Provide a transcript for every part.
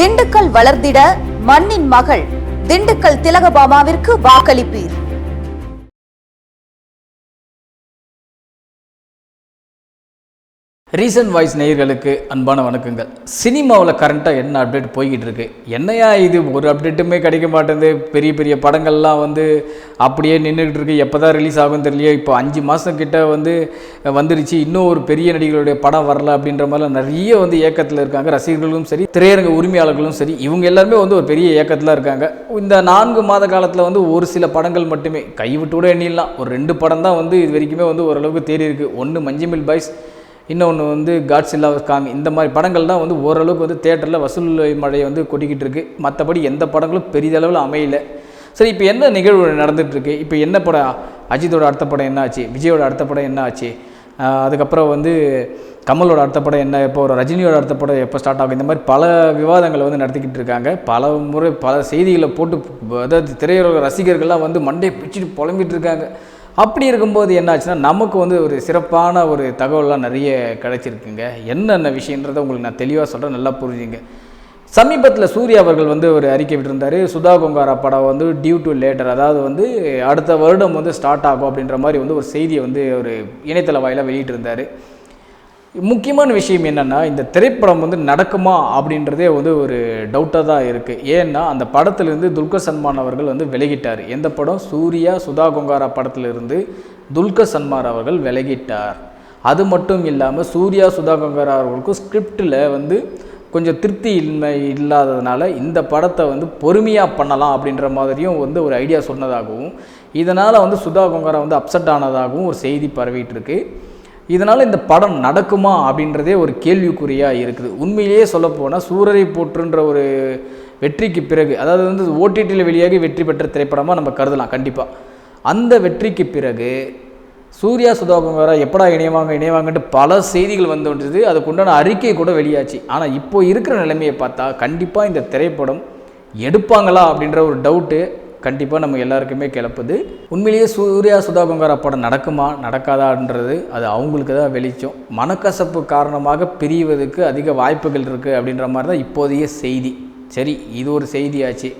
திண்டுக்கல் வளர்ந்திட மண்ணின் மகள் திண்டுக்கல் திலகபாமாவிற்கு வாக்களிப்பீர். ரீசன்ட் வாய்ஸ் நேயர்களுக்கு அன்பான வணக்கங்கள். சினிமாவில் கரண்ட்டாக என்ன அப்டேட் போய்கிட்டு இருக்கு என்னையா இது? ஒரு அப்டேட்டுமே கிடைக்க மாட்டேங்குது. பெரிய பெரிய படங்கள்லாம் வந்து அப்படியே நின்றுக்கிட்டு இருக்கு எப்போ தான் ரிலீஸ் ஆகும் தெரியலையே. இப்போ அஞ்சு மாதம் கிட்ட வந்து வந்துருச்சு. இன்னும் ஒரு பெரிய நடிகர்களுடைய படம் வரல அப்படின்ற மாதிரிலாம் நிறைய வந்து ஏக்கத்தில் இருக்காங்க. ரசிகர்களும் சரி திரையரங்க உரிமையாளர்களும் சரி இவங்க எல்லாருமே வந்து ஒரு பெரிய ஏக்கத்தில் இருக்காங்க. இந்த நான்கு மாத காலத்தில் வந்து ஒரு சில படங்கள் மட்டுமே கைவிட்டு கூட எண்ணிடலாம். ஒரு ரெண்டு படம் தான் வந்து இது வரைக்குமே வந்து ஓரளவுக்கு தேறி இருக்கு ஒன்று மஞ்சுமில் பாய்ஸ் இன்னொன்று வந்து காட்ஸில்லா காமி. இந்த மாதிரி படங்கள் தான் வந்து ஓரளவுக்கு வந்து தேட்டரில் வசூல் மழையை வந்து கொட்டிக்கிட்டு இருக்கு. மற்றபடி எந்த படங்களும் பெரிதளவில் அமையல. சரி இப்போ என்ன நிகழ்வு நடந்துகிட்ருக்கு இப்போ என்ன படம்? அஜித்தோட அடுத்த படம் என்ன ஆச்சு விஜயோட அடுத்த படம் என்ன ஆச்சு அதுக்கப்புறம் வந்து கமலோட அடுத்த படம் என்ன? எப்போ ஒரு ரஜினியோட அடுத்த படம் எப்போ ஸ்டார்ட் ஆகும்? இந்த மாதிரி பல விவாதங்களை வந்து நடத்திக்கிட்டு இருக்காங்க. பல முறை பல செய்திகளை போட்டு அதாவது திரையுலக ரசிகர்கள்லாம் வந்து மண்டையை பிடிச்சிட்டு புலம்பிகிட்டு இருக்காங்க. அப்படி இருக்கும்போது என்ன ஆச்சுன்னா நமக்கு வந்து ஒரு சிறப்பான ஒரு தகவல்லாம் நிறைய கிடைச்சிருக்குங்க. என்னென்ன விஷயன்றதை உங்களுக்கு நான் தெளிவாக சொல்கிறேன் நல்லா புரிஞ்சுங்க. சமீபத்தில் சூர்யா அவர்கள் வந்து ஒரு அறிக்கை விட்டுருந்தார். சுதா கொங்காரா படம் வந்து டியூ டு லேட்டர் அதாவது வந்து அடுத்த வருடம் வந்து ஸ்டார்ட் ஆகும் அப்படின்ற மாதிரி வந்து ஒரு செய்தியை வந்து ஒரு இணையதள வாயிலாக வெளியிட்டிருந்தார். முக்கியமான விஷயம் என்னென்னா இந்த திரைப்படம் வந்து நடக்குமா அப்படின்றதே வந்து ஒரு டவுட்டாக தான் இருக்குது ஏன்னா அந்த படத்துலேருந்து துல்கர் சல்மான் அவர்கள் வந்து விலகிட்டார். எந்த படம்? சூர்யா சுதா கொங்காரா படத்திலிருந்து துல்கர் சல்மான் அவர்கள் விலகிட்டார். அது மட்டும் இல்லாமல் சூர்யா சுதா கொங்காரா அவர்களுக்கும் ஸ்கிரிப்டில் வந்து கொஞ்சம் திருப்தி இன்மை இல்லாததுனால இந்த படத்தை வந்து பொறுமையாக பண்ணலாம் அப்படின்ற மாதிரியும் வந்து ஒரு ஐடியா சொன்னதாகவும் இதனால் வந்து சுதா கொங்காரா வந்து அப்செட் ஆனதாகவும் ஒரு செய்தி பரவிட்டு இருக்குது இதனால் இந்த படம் நடக்குமா அப்படின்றதே ஒரு கேள்விக்குறியாக இருக்குது. உண்மையிலேயே சொல்லப்போனால் சூரரை போற்றுன்ற ஒரு வெற்றிக்கு பிறகு அதாவது வந்து ஓடிடியில் வெளியாகி வெற்றி பெற்ற திரைப்படமாக நம்ம கருதலாம் கண்டிப்பாக அந்த வெற்றிக்கு பிறகு சூர்யா சுதாகங்கரா எப்படா இணைவாங்க இணைவாங்கன்ட்டு பல செய்திகள் வந்து வந்தது அதுக்குண்டான அறிக்கை கூட வெளியாச்சு. ஆனால் இப்போ இருக்கிற நிலைமையை பார்த்தா கண்டிப்பாக இந்த திரைப்படம் எடுப்பாங்களா அப்படின்ற ஒரு டவுட்டு கண்டிப்பாக நம்ம எல்லாருக்குமே கிளப்புது. உண்மையிலேயே சூர்யா சுதாபங்காரா படம் நடக்குமா நடக்காதான்றது அது அவங்களுக்கு தான் வெளிச்சம். மனக்கசப்பு காரணமாக பிரிவதற்கு அதிக வாய்ப்புகள் இருக்குது அப்படின்ற மாதிரி தான் இப்போதைய செய்தி. சரி இது ஒரு செய்தியாச்சு.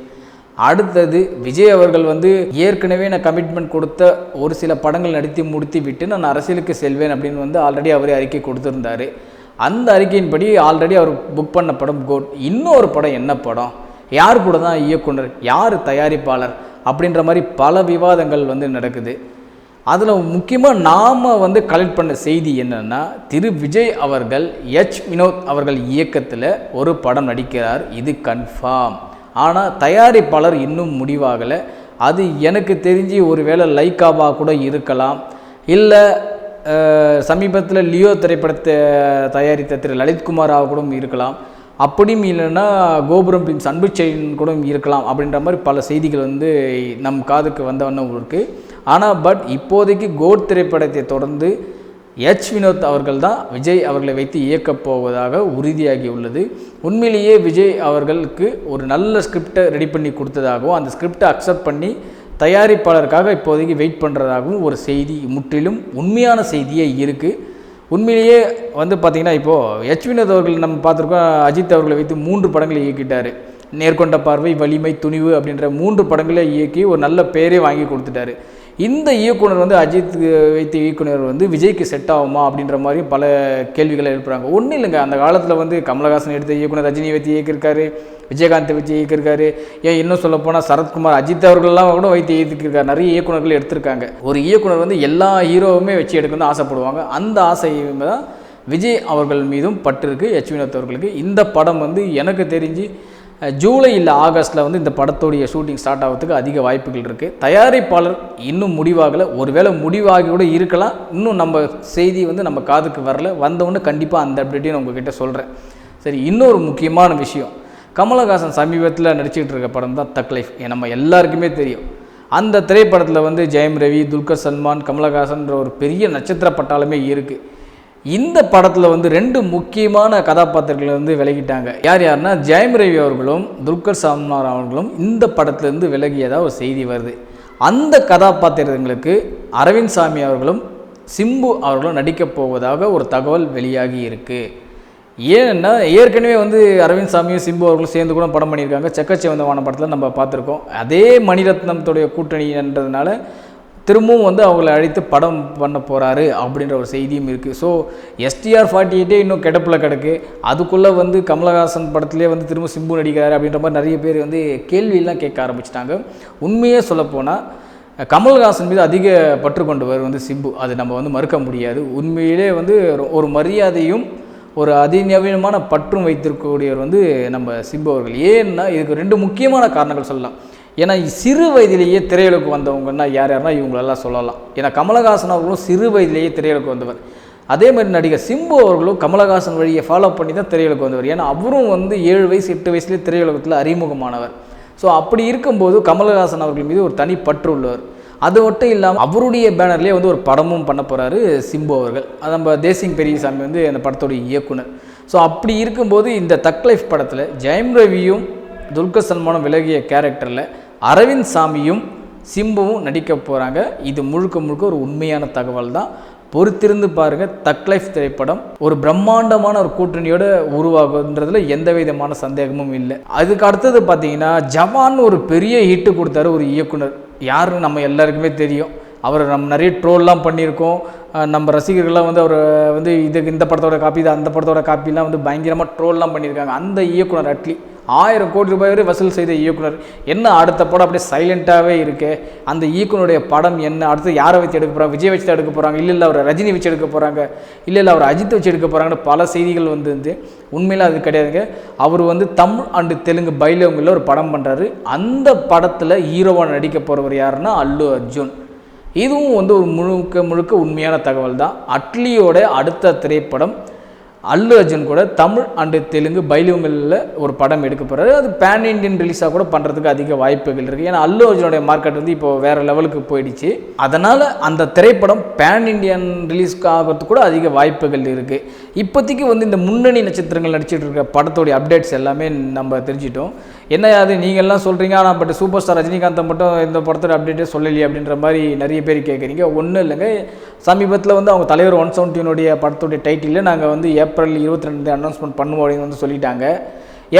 அடுத்தது விஜய் அவர்கள் வந்து ஏற்கனவே நான் கமிட்மெண்ட் கொடுத்த ஒரு சில படங்கள் நடித்து முடித்து விட்டு நான் அரசியலுக்கு செல்வேன் அப்படின்னு வந்து ஆல்ரெடி அவரே அறிக்கை கொடுத்துருந்தாரு. அந்த அறிக்கையின்படி ஆல்ரெடி அவர் புக் பண்ண படம் கோட் இன்னொரு படம் என்ன படம்? யார் கூட தான் இயக்குனர் யார் தயாரிப்பாளர் அப்படின்ற மாதிரி பல விவாதங்கள் வந்து நடக்குது. அதில் முக்கியமாக நாம் வந்து கலெக்ட் பண்ண செய்தி என்னென்னா திரு விஜய் அவர்கள் எச் வினோத் அவர்கள் இயக்கத்தில் ஒரு படம் நடிக்கிறார். இது கன்ஃபார்ம் ஆனால் தயாரிப்பாளர் இன்னும் முடிவாகலை. அது எனக்கு தெரிஞ்சு ஒருவேளை லைக்காவா கூட இருக்கலாம். இல்லை சமீபத்தில் லியோ திரைப்படத்தை தயாரித்த திரு லலித்குமாராக கூட இருக்கலாம். அப்படியும் இல்லைன்னா கோபுரம் பின் அன்பு செயின் கூட இருக்கலாம் அப்படின்ற மாதிரி பல செய்திகள் வந்து நம் காதுக்கு வந்த வண்ணம் இருக்குது ஆனால் பட் இப்போதைக்கு கோட் திரைப்படத்தை தொடர்ந்து எச். வினோத் அவர்கள் தான் விஜய் அவர்களை வைத்து இயக்கப் போவதாக உறுதியாகி உள்ளது. உண்மையிலேயே விஜய் அவர்களுக்கு ஒரு நல்ல ஸ்கிரிப்டை ரெடி பண்ணி கொடுத்ததாகவும் அந்த ஸ்கிரிப்டை அக்செப்ட் பண்ணி தயாரிப்பாளருக்காக இப்போதைக்கு வெயிட் பண்ணுறதாகவும் ஒரு செய்தி முற்றிலும் உண்மையான செய்தியே இருக்குது உண்மையிலேயே வந்து பார்த்திங்கன்னா இப்போது எச் வினோத் அவர்கள் நம்ம பார்த்துருக்கோம் அஜித் அவர்களை வைத்து மூன்று படங்களை இயக்கிட்டார். நேர்கொண்ட பார்வை வலிமை துணிவு அப்படின்ற மூன்று படங்களை இயக்கி ஒரு நல்ல பேரே வாங்கி கொடுத்துட்டாரு. இந்த இயக்குனர் வந்து அஜித் வைத்த இயக்குனர் வந்து விஜய்க்கு செட் ஆகுமா அப்படின்ற மாதிரி பல கேள்விகளை எழுப்புறாங்க. ஒன்றும் இல்லைங்க. அந்த காலத்தில் வந்து கமலஹாசன் எடுத்த இயக்குனர் ரஜினி வைத்து இயக்கியிருக்காரு. விஜயகாந்த் வச்சு இயக்கியிருக்காரு. ஏன் இன்னும் சொல்ல போனால் சரத்குமார் அஜித் அவர்கள்லாம் கூட வைத்து இயக்கியிருக்காரு. நிறைய இயக்குனர்கள் எடுத்திருக்காங்க. ஒரு இயக்குனர் வந்து எல்லா ஹீரோவுமே வச்சு எடுக்கணும்னு ஆசைப்படுவாங்க. அந்த ஆசையுமே தான் விஜய் அவர்கள் மீதும் பட்டிருக்கு எச் வினோத் அவர்களுக்கு. இந்த படம் வந்து எனக்கு தெரிஞ்சு ஜூலை இல்லை ஆகஸ்ட்டில் வந்து இந்த படத்துடைய ஷூட்டிங் ஸ்டார்ட் ஆகிறதுக்கு அதிக வாய்ப்புகள் இருக்குது தயாரிப்பாளர் இன்னும் முடிவாகலை. ஒருவேளை முடிவாகி கூட இருக்கலாம். இன்னும் நம்ம செய்தி வந்து நம்ம காதுக்கு வரல. வந்தவுடனே கண்டிப்பாக அந்த அப்டேட்டையும் நான் உங்ககிட்ட சொல்கிறேன் சரி இன்னொரு முக்கியமான விஷயம். கமலஹாசன் சமீபத்தில் நடிச்சிட்டு இருக்க படம் தான் தக் லைஃப் நம்ம எல்லாருக்குமே தெரியும். அந்த திரைப்படத்தில் வந்து ஜெயம் ரவி துல்கர் சல்மான் கமலஹாசன்ற ஒரு பெரிய நட்சத்திர பட்டாலுமே இருக்குது இந்த படத்தில் வந்து ரெண்டு முக்கியமான கதாபாத்திரங்களை வந்து விலகிட்டாங்க. யார் யாருன்னா ஜெயம் ரவி அவர்களும் துல்கர் சல்மான் அவர்களும் இந்த படத்துலேருந்து விலகியதாக ஒரு செய்தி வருது. அந்த கதாபாத்திரங்களுக்கு அரவிந்த் சாமி அவர்களும் சிம்பு அவர்களும் நடிக்கப் போவதாக ஒரு தகவல் வெளியாகி இருக்குது ஏன்னா ஏற்கனவே வந்து அரவிந்த் சாமியும் சிம்பு அவர்களும் சேர்ந்து கூட படம் பண்ணியிருக்காங்க. செக்கச்சி வான படத்தில் நம்ம பார்த்துருக்கோம். அதே மணிரத்னத்துடைய கூட்டணின்றதுனால திரும்பவும் வந்து அவங்கள அழைத்து படம் பண்ண போகிறாரு அப்படின்ற ஒரு செய்தியும் இருக்குது ஸோ எஸ்டிஆர் ஃபார்ட்டி எயிட்டே இன்னும் கிடப்பில் கிடக்கு. அதுக்குள்ளே வந்து கமலஹாசன் படத்துலேயே வந்து திரும்ப சிம்பு நடிக்கிறாரு அப்படின்ற மாதிரி நிறைய பேர் வந்து கேள்வியெல்லாம் கேட்க ஆரம்பிச்சிட்டாங்க. உண்மையே சொல்லப்போனால் கமல்ஹாசன் மீது அதிக பற்று கொண்டவர் வந்து சிம்பு. அது நம்ம வந்து மறுக்க முடியாது. உண்மையிலே வந்து ஒரு- ஒரு மரியாதையும் ஒரு அதிநவீனமான பற்றும் வைத்திருக்கக்கூடியவர் வந்து நம்ம சிம்பு அவர்கள். ஏன்னா இதுக்கு ரெண்டு முக்கியமான காரணங்கள் சொல்லலாம். ஏன்னா சிறு வயதிலேயே திரையுலகு வந்தவங்கன்னா யார் யாருன்னா இவங்களெல்லாம் சொல்லலாம். ஏன்னா கமலஹாசன் அவர்களும் சிறு வயதிலேயே திரையுலகு வந்தவர். அதே மாதிரி நடிகர் சிம்பு அவர்களும் கமலஹாசன் வழியை ஃபாலோ பண்ணி தான் திரையுலகு வந்தவர். ஏன்னா அவரும் வந்து ஏழு வயசு எட்டு வயசுலேயே திரையுலகத்தில் அறிமுகமானவர். ஸோ அப்படி இருக்கும்போது கமலஹாசன் அவர்கள் மீது ஒரு தனி பற்று உள்ளவர். அது மட்டும் இல்லாமல் அவருடைய பேனர்லேயே வந்து ஒரு படமும் பண்ண போகிறாரு சிம்பு அவர்கள். அது நம்ம தேசிங் பெரியசாமி வந்து அந்த படத்தோடைய இயக்குனர். ஸோ அப்படி இருக்கும்போது இந்த தக் லைஃப் படத்தில் ஜெயம் ரவியும் துல்கர் சல்மானும் விலகிய கேரக்டரில் அரவிந்த் சாமியும் சிம்புவும் நடிக்க போகிறாங்க இது முழுக்க முழுக்க ஒரு உண்மையான தகவல் தான். பொறுத்திருந்து பாருங்கள் தக் லைஃப் திரைப்படம் ஒரு பிரம்மாண்டமான ஒரு கூட்டணியோட உருவாகுன்றதுல எந்த விதமான சந்தேகமும் இல்லை. அதுக்கு அடுத்தது பார்த்தீங்கன்னா ஜவான் ஒரு பெரிய ஹிட்டு கொடுத்தாரு ஒரு இயக்குனர். யாருன்னு நம்ம எல்லாருக்குமே தெரியும். அவர் நம்ம நிறைய ட்ரோல்லாம் பண்ணியிருக்கோம். நம்ம ரசிகர்கள்லாம் வந்து அவர் வந்து இதுக்கு இந்த படத்தோட காப்பி இது அந்த படத்தோட காப்பிலாம் வந்து பயங்கரமாக ட்ரோல்லாம் பண்ணியிருக்காங்க. அந்த இயக்குனர் அட்லி. ஆயிரம் கோடி ரூபாய் வரை வசூல் செய்த இயக்குனர். என்ன அடுத்த படம் அப்படியே சைலண்ட்டாகவே இருக்கு? அந்த இயக்குனருடைய படம் என்ன? அடுத்து யாரை வச்சு எடுக்க போகிறாங்க விஜய் வச்சு தான் எடுக்க போகிறாங்க இல்லை இல்லை அவர் ரஜினி வச்சு எடுக்க போகிறாங்க இல்லை இல்லை அவர் அஜித் வச்சு எடுக்க போகிறாங்கன்னு பல செய்திகள் வந்து வந்து உண்மையில் அது கிடையாதுங்க. அவர் வந்து தமிழ் அண்டு தெலுங்கு பைலவங்களில் ஒரு படம் பண்ணுறாரு அந்த படத்தில் ஹீரோவாக நடிக்க போகிறவர் யாருன்னா அல்லு அர்ஜுன். இதுவும் வந்து ஒரு முழுக்க முழுக்க உண்மையான தகவல் தான் அட்லியோட அடுத்த திரைப்படம் அல்லு அர்ஜுன் கூட தமிழ் அண்டு தெலுங்கு பைலிவங்களில் ஒரு படம் எடுக்க போகிறாரு அது பேன் இண்டியன் ரிலீஸாக கூட பண்ணுறதுக்கு அதிக வாய்ப்புகள் இருக்குது ஏன்னா அல்லு அர்ஜுனுடைய மார்க்கெட் வந்து இப்போ வேறு லெவலுக்கு போயிடுச்சு. அதனால் அந்த திரைப்படம் பேன் இண்டியன் ரிலீஸ்க்கு கூட அதிக வாய்ப்புகள் இருக்குது இப்போதைக்கு வந்து இந்த முன்னணி நட்சத்திரங்கள் நடிச்சிட்டு இருக்க படத்தோடைய அப்டேட்ஸ் எல்லாமே நம்ம தெரிஞ்சிட்டோம். என்ன அது நீங்கள்லாம் சொல்கிறீங்க ஆனால் பட் சூப்பர் ஸ்டார் ரஜினிகாந்தை மட்டும் இந்த படத்தோட அப்டேட்டே சொல்லலையே அப்படின்ற மாதிரி நிறைய பேர் கேட்குறீங்க ஒன்றும் இல்லைங்க. சமீபத்தில் வந்து அவங்க தலைவர் ஒன் செவன்டீனுடைய படத்துடைய டைட்டிலில் நாங்கள் வந்து ஏப்ரல் இருபத்தி ரெண்டு அனௌன்ஸ்மெண்ட் பண்ணுவோம் அப்படின்னு வந்து சொல்லிட்டாங்க.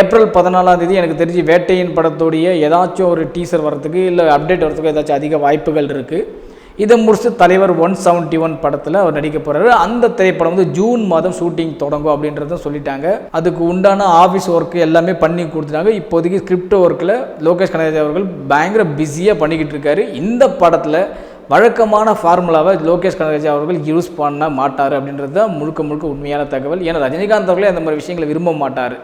ஏப்ரல் பதினாலாம் தேதி எனக்கு தெரிஞ்சு வேட்டையின் படத்துடைய ஏதாச்சும் ஒரு டீசர் வரதுக்கு இல்லை அப்டேட் வரதுக்கு ஏதாச்சும் அதிக வாய்ப்புகள் இருக்குது இதை முடிச்சு தலைவர் ஒன் செவன்ட்டி ஒன் படத்தில் அவர் நடிக்க போகிறாரு அந்த திரைப்படம் வந்து ஜூன் மாதம் ஷூட்டிங் தொடங்கும் அப்படின்றத சொல்லிட்டாங்க. அதுக்கு உண்டான ஆஃபீஸ் ஒர்க்கு எல்லாமே பண்ணி கொடுத்துட்டாங்க. இப்போதைக்கு ஸ்கிரிப்ட் ஒர்க்கில் லோகேஷ் கனகராஜ் அவர்கள் பயங்கர பிஸியாக பண்ணிக்கிட்டு இருக்காரு. இந்த படத்தில் வழக்கமான ஃபார்முலாவை லோகேஷ் கனகராஜ் அவர்கள் யூஸ் பண்ண மாட்டார் அப்படின்றது தான் முழுக்க முழுக்க உண்மையான தகவல். ஏன்னா ரஜினிகாந்த் அவர்களே அந்த மாதிரி விஷயங்களை விரும்ப மாட்டார்.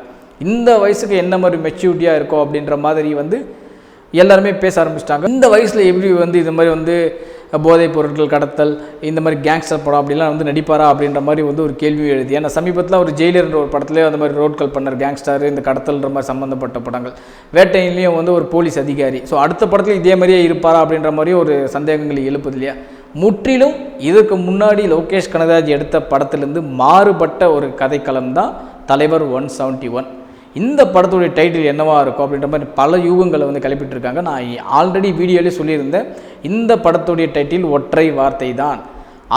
இந்த வயசுக்கு என்ன மாதிரி மெச்சூரிட்டியாக இருக்கோ அப்படின்ற மாதிரி வந்து எல்லாருமே பேச ஆரம்பிச்சிட்டாங்க. இந்த வயசில் எப்படி வந்து இது மாதிரி வந்து போதைப் பொருட்கள் கடத்தல் இந்த மாதிரி கேங்ஸ்டர் படம் அப்படிலாம் வந்து நடிப்பாரா அப்படின்ற மாதிரி வந்து ஒரு கேள்வி எழுதி. ஏன்னா சமீபத்தில் ஒரு ஜெயிலர்ன்ற ஒரு படத்துலேயே அந்த மாதிரி ரோட்கள் பண்ணார் கேங்ஸ்டர் இந்த கடத்தல்ன்ற மாதிரி சம்மந்தப்பட்ட படங்கள். வேட்டையிலையும் வந்து ஒரு போலீஸ் அதிகாரி. ஸோ அடுத்த படத்தில் இதே மாதிரியே இருப்பாரா அப்படின்ற மாதிரி ஒரு சந்தேகங்களை எழுப்புது இல்லையா? முற்றிலும் இதுக்கு முன்னாடி லோகேஷ் கனகராஜ் எடுத்த படத்திலிருந்து மாறுபட்ட ஒரு கதைக்களம் தான் தலைவர் ஒன் செவன்ட்டி ஒன் இந்த படத்துடைய டைட்டில் என்னவாக இருக்கும் அப்படின்ற மாதிரி பல யூகங்களை வந்து கிளப்பிட்டுருக்காங்க நான் ஆல்ரெடி வீடியோலேயே சொல்லியிருந்தேன். இந்த படத்துடைய டைட்டில் ஒற்றை வார்த்தை தான்.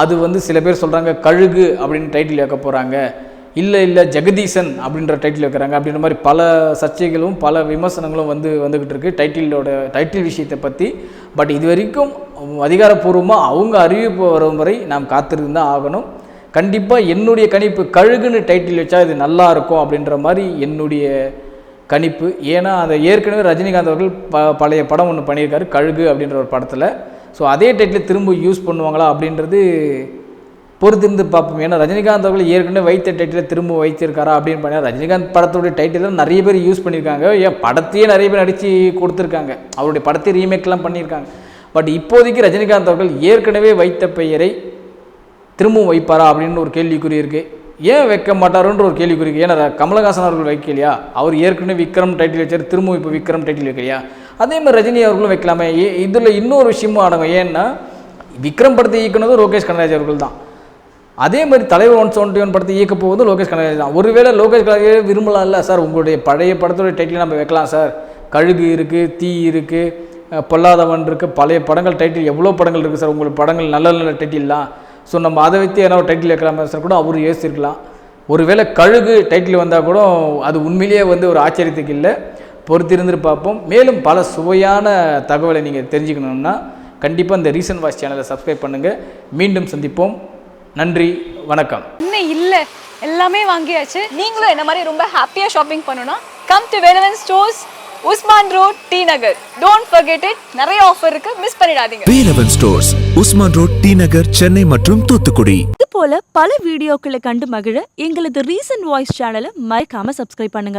அது வந்து சில பேர் சொல்கிறாங்க கழுகு அப்படின்னு டைட்டில் வைக்க போகிறாங்க இல்லை இல்லை ஜெகதீசன் அப்படின்ற டைட்டில் வைக்கிறாங்க அப்படின்ற மாதிரி பல சர்ச்சைகளும் பல விமர்சனங்களும் வந்து வந்துக்கிட்டு இருக்குது டைட்டிலோட டைட்டில் விஷயத்தை பற்றி பட் இது வரைக்கும் அதிகாரப்பூர்வமாக அவங்க அறிவிப்பு வரும் வரை நாம் காத்திருந்து தான் ஆகணும். கண்டிப்பாக என்னுடைய கணிப்பு கழுகுன்னு டைட்டில் வச்சா இது நல்லா இருக்கும் அப்படின்ற மாதிரி என்னுடைய கணிப்பு. ஏன்னா அதை ஏற்கனவே ரஜினிகாந்த் அவர்கள் ப பழைய படம் ஒன்று பண்ணியிருக்காரு கழுகு அப்படின்ற ஒரு படத்தில். ஸோ அதே டைட்டில் திரும்ப யூஸ் பண்ணுவாங்களா அப்படின்றது பொறுத்திருந்து பார்ப்போம். ஏன்னா ரஜினிகாந்த் அவர்கள் ஏற்கனவே வைத்த டைட்டில் திரும்ப வைத்திருக்காரா அப்படின்னு பண்ணி ரஜினிகாந்த் படத்துடைய டைட்டில் நிறைய பேர் யூஸ் பண்ணியிருக்காங்க. ஏன் படத்தையே நிறைய பேர் நடித்து கொடுத்துருக்காங்க. அவருடைய படத்தை ரீமேக்லாம் பண்ணியிருக்காங்க. பட் இப்போதைக்கு ரஜினிகாந்த் அவர்கள் ஏற்கனவே வைத்த பெயரை திரும்பவும் வைப்பாரா அப்படின்னு ஒரு கேள்விக்குறி இருக்குது ஏன் வைக்க மாட்டாருன்ற ஒரு கேள்விக்குறி ஏன்னா கமலஹாசன் அவர்கள் வைக்கலையா? அவர் ஏற்கனவே விக்ரம் டைட்டில் வச்சார். திரும்பவும் இப்போ விக்ரம் டைட்டில் வைக்கலையா? அதே மாதிரி ரஜினி அவர்களும் வைக்கலாமே. ஏ இதில் இன்னொரு விஷயமும் அடங்கும். ஏன்னா விக்ரம் படத்தை இயக்குனது லோகேஷ் கனராஜ் அவர்கள் தான். அதே மாதிரி தலைவர் ஒன் செவன்ட்டி ஒன் படத்தை இயக்க போவது லோகேஷ் கனகராஜ் தான். ஒருவேளை லோகேஷ் கனகராஜ் விரும்பலாம் இல்லை சார். உங்களுடைய பழைய படத்தோட டைட்டில் நம்ம வைக்கலாம் சார். கழுகு இருக்குது தீ இருக்குது பொல்லாதவன் இருக்குது பழைய படங்கள் டைட்டில் எவ்வளோ படங்கள் இருக்குது சார்? உங்களுக்கு படங்கள் நல்ல நல்ல டைட்டில்லாம் ஸோ நம்ம அதை வைத்து ஏன்னா ஒரு டைட்டில் வைக்கலாமா சார் கூட அவர் யோசிச்சிருக்கலாம். ஒருவேளை கழுகு டைட்டில் வந்தால் கூட அது உண்மையிலேயே வந்து ஒரு ஆச்சரியத்துக்கு இல்லை. பொறுத்திருந்து பார்ப்போம். மேலும் பல சுவையான தகவலை நீங்கள் தெரிஞ்சுக்கணுன்னா கண்டிப்பாக இந்த ரீசன் வாய்ஸ் சேனலை சப்ஸ்கிரைப் பண்ணுங்கள் மீண்டும் சந்திப்போம். நன்றி. வணக்கம். இன்னும் இல்லை. எல்லாமே வாங்கியாச்சு. நீங்களும் என்ன மாதிரி ரொம்ப ஹாப்பியாக ஷாப்பிங் பண்ணணும்னா come to Velavan stores Usman road T Nagar. Don't forget it. நிறைய ஆஃபர் இருக்கு. மிஸ் பண்ணிடாதீங்க. Velavan stores Usman road T Nagar Chennai மற்றும் தூத்துக்குடி. இது போல பல வீடியோக்களை கண்டு மகிழ எங்களது ரீசன்ட் வாய்ஸ் சேனலை மறக்காம சப்ஸ்கிரைப் பண்ணுங்க.